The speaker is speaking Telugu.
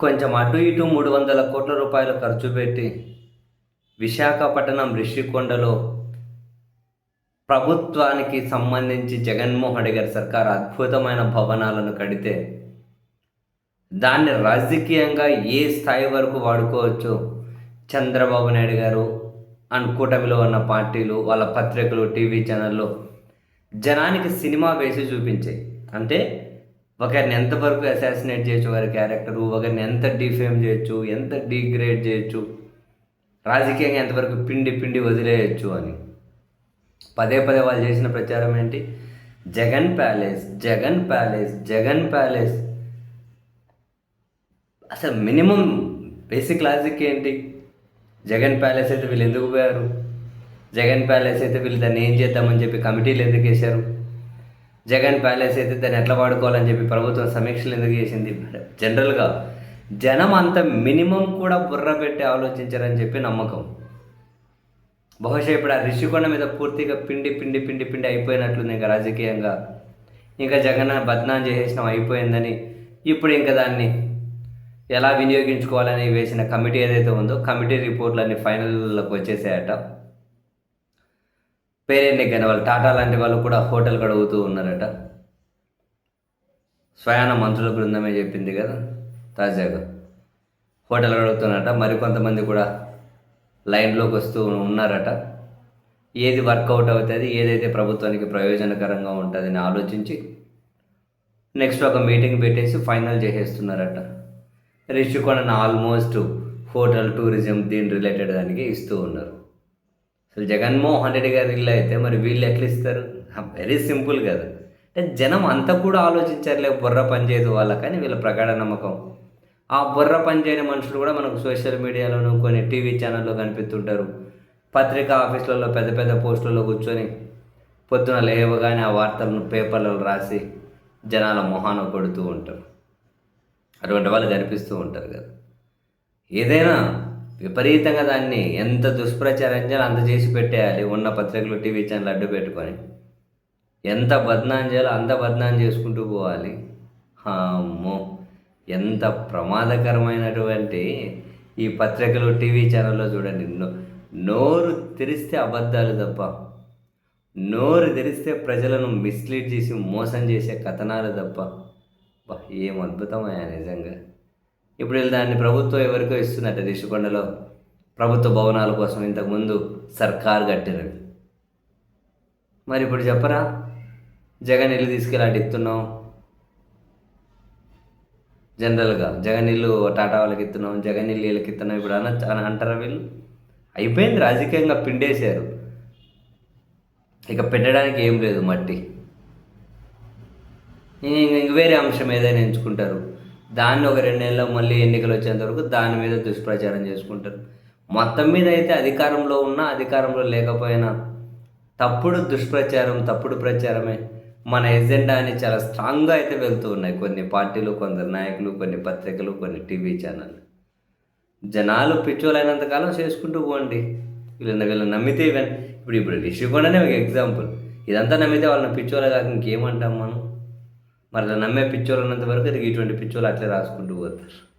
కొంచెం అటు ఇటు మూడు వందల కోట్ల రూపాయలు ఖర్చు పెట్టి విశాఖపట్నం రిషికొండలో ప్రభుత్వానికి సంబంధించి జగన్మోహన్ రెడ్డి గారి సర్కార్ అద్భుతమైన భవనాలను కడితే దాన్ని రాజకీయంగా ఏ స్థాయి వరకు వాడుకోవచ్చు? చంద్రబాబు నాయుడు గారు అండ్ కూటమిలో ఉన్న పార్టీలు వాళ్ళ పత్రికలు టీవీ ఛానళ్ళు జనానికి సినిమా వేసి చూపించాయి. అంటే ఒకరిని ఎంతవరకు అసాసినేట్ చేయొచ్చు వారి క్యారెక్టరు ఒకరిని ఎంత డిఫేమ్ చేయొచ్చు ఎంత డిగ్రేడ్ చేయొచ్చు రాజకీయంగా ఎంతవరకు పిండి పిండి వదిలేయచ్చు అని. పదే పదే వాళ్ళు చేసిన ప్రచారం ఏంటి? Jagan palace Jagan palace Jagan palace. అసలు మినిమం బేసిక్ లాజిక్ ఏంటి? జగన్ ప్యాలెస్ అయితే వీళ్ళు ఎందుకు పోయారు? జగన్ ప్యాలెస్ అయితే వీళ్ళు దాన్ని ఏం చేద్దామని చెప్పి కమిటీలు ఎందుకు వేశారు? జగన్ ప్యాలెస్ అయితే దాన్ని ఎట్లా వాడుకోవాలని చెప్పి ప్రభుత్వం సమీక్షలు ఎందుకు చేసింది? జనరల్గా జనం అంత మినిమం కూడా బుర్ర పెట్టి ఆలోచించారని చెప్పి నమ్మకం. బహుశా ఇప్పుడు ఆ రిషికొండ మీద పూర్తిగా పిండి పిండి పిండి పిండి అయిపోయినట్లుంది ఇంకా రాజకీయంగా. ఇంకా జగన్ బద్నాం చేసేసినాం అయిపోయిందని ఇప్పుడు ఇంకా దాన్ని ఎలా వినియోగించుకోవాలని వేసిన కమిటీ ఏదైతే ఉందో కమిటీ రిపోర్ట్లు అన్ని ఫైనల్లోకి వచ్చేసాయట. పేరెంట్ కానీ వాళ్ళు టాటా లాంటి వాళ్ళు కూడా హోటల్ కడుగుతూ ఉన్నారట. స్వయాన మంత్రుల బృందమే చెప్పింది కదా తాజాగా. హోటల్ గడుగుతున్నట మరికొంతమంది కూడా లైన్లోకి వస్తూ ఉన్నారట. ఏది వర్కౌట్ అవుతుంది ఏదైతే ప్రభుత్వానికి ప్రయోజనకరంగా ఉంటుందని ఆలోచించి నెక్స్ట్ ఒక మీటింగ్ పెట్టేసి ఫైనల్ చేసేస్తున్నారట. రిషికొండను ఆల్మోస్ట్ హోటల్ టూరిజం దీని రిలేటెడ్ దానికి ఇస్తూ ఉన్నారు. అసలు జగన్మోహన్ రెడ్డి గారి ఇల్లు అయితే మరి వీళ్ళు ఎట్లా ఇస్తారు? వెరీ సింపుల్ కదా. అంటే జనం అంతా కూడా ఆలోచించారులే బుర్ర పనిచేయదు వాళ్ళ కానీ వీళ్ళ ప్రగాఢ నమ్మకం. ఆ బుర్ర పనిచేయని మనుషులు కూడా మనకు సోషల్ మీడియాలోను కొన్ని టీవీ ఛానల్లో కనిపిస్తుంటారు. పత్రికా ఆఫీసులలో పెద్ద పెద్ద పోస్టులలో కూర్చొని పొద్దున లేవగానే ఆ వార్తలను పేపర్లలో రాసి జనాల మొహాన కొడుతూ ఉంటారు. అటువంటి వాళ్ళు కనిపిస్తూ ఉంటారు కదా. ఏదైనా విపరీతంగా దాన్ని ఎంత దుష్ప్రచారం చేయాలో అంత చేసి పెట్టేయాలి ఉన్న పత్రికలు టీవీ ఛానల్ అడ్డు పెట్టుకొని. ఎంత బద్నాం చేయాలో అంత బద్నాం చేసుకుంటూ పోవాలి. అమ్మో! ఎంత ప్రమాదకరమైనటువంటి ఈ పత్రికలు టీవీ ఛానల్లో చూడండి. నో- నోరు తెరిస్తే అబద్ధాలు తప్ప నోరు తెరిస్తే ప్రజలను మిస్లీడ్ చేసి మోసం చేసే కథనాలు తప్ప ఏం అద్భుతమయ్యా నిజంగా. ఇప్పుడు వీళ్ళు దాన్ని ప్రభుత్వం ఎవరికో ఇస్తున్నట్ట రిషికొండలో ప్రభుత్వ భవనాల కోసం ఇంతకుముందు సర్కార్ కట్టినవి మరి ఇప్పుడు చెప్పరా? జగన్ ఇల్లు తీసుకెళ్ళి అటు ఇస్తున్నాం జనరల్గా జగన్ ఇల్లు టాటా వాళ్ళకి ఇస్తున్నాం జగన్ ఇల్లు వీళ్ళకి ఇస్తున్నాం ఇప్పుడు అన అని అంటారా వీళ్ళు? అయిపోయింది రాజకీయంగా పిండేశారు. ఇక పెట్టడానికి ఏం లేదు మట్టి. ఇంక వేరే అంశం ఏదైనా ఎంచుకుంటారు. దాన్ని ఒక రెండు నెలల్లో మళ్ళీ ఎన్నికలు వచ్చేంత వరకు దాని మీద దుష్ప్రచారం చేసుకుంటారు. మొత్తం మీద అయితే అధికారంలో ఉన్నా అధికారంలో లేకపోయినా తప్పుడు దుష్ప్రచారం తప్పుడు ప్రచారమే మన ఎజెండా అని చాలా స్ట్రాంగ్గా అయితే వెళ్తూ ఉన్నాయి కొన్ని పార్టీలు కొందరు నాయకులు కొన్ని పత్రికలు కొన్ని టీవీ ఛానల్ జనాలు పిచ్చోలైనంతకాలం చేసుకుంటూ పోండి. వీళ్ళని వీళ్ళని నమ్మితే ఇవన్నీ ఇప్పుడు ఇప్పుడు రిషికొండనే ఒక ఎగ్జాంపుల్. ఇదంతా నమ్మితే వాళ్ళని పిచ్చోలే కాక ఇంకేమంటాం మనం? మరి నమ్మే పిచ్చోలు ఉన్నంత వరకు ఇటువంటి పిచ్చోలు అట్లే రాసుకుంటూ పోతారు.